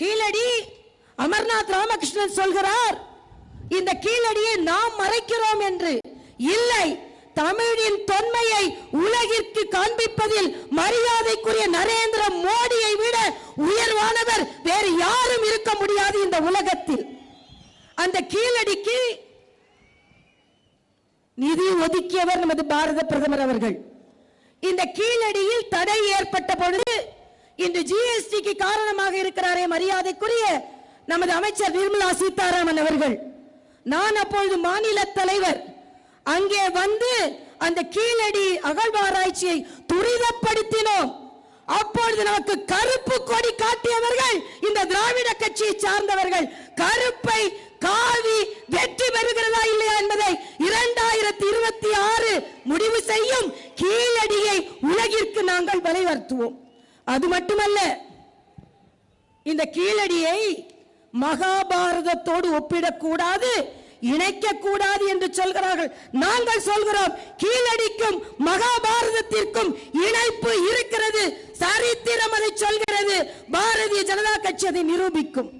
கீழடி அமர்நாத் ராமகிருஷ்ணன் சொல்கிறார் இந்த கீழடியை நாம் மறைக்கிறோம் என்று. இல்லை தமிழின் தொன்மையை உலகிற்கு காண்பிப்பதில் மரியாதைக்குரிய நரேந்திர மோடியை விட உயர்வானவர் வேறு யாரும் இருக்க முடியாது இந்த உலகத்தில். அந்த கீழடிக்கு நிதி ஒதுக்கியவர் நமது பாரத பிரதமர் அவர்கள். இந்த கீழடியில் தடை இன்று ஜிஎஸ்டிக்கு காரணமாக இருக்கிறாரே மரியாதைக்குரிய நமது அமைச்சர் நிர்மலா சீதாராமன் அவர்கள். நான் அப்பொழுது மாநில தலைவர். அங்கே வந்து அந்த கீழடி அகழ்வாராய்ச்சியை துரிதப்படுத்தினோம். அப்பொழுது நமக்கு கருப்பு கொடி காட்டியவர்கள் இந்த திராவிட கட்சியை சார்ந்தவர்கள் கருப்பை காவி வெற்றி பெறுகிறதா இல்லையா என்பதை இரண்டாயிரத்தி இருபத்தி ஆறு முடிவு செய்யும் கீழடியை உலகிற்கு நாங்கள் வலைவர்த்துவோம் அது மட்டுமல்ல இந்த கீழடியை மகாபாரதத்தோடு ஒப்பிடக்கூடாது இணைக்க கூடாது என்று சொல்கிறார்கள். நாங்கள் சொல்கிறோம் கீழடிக்கும் மகாபாரதத்திற்கும் இணைப்பு இருக்கிறது சரித்திரம் அதை சொல்கிறது. பாரதிய ஜனதா கட்சி அதை நிரூபிக்கும்.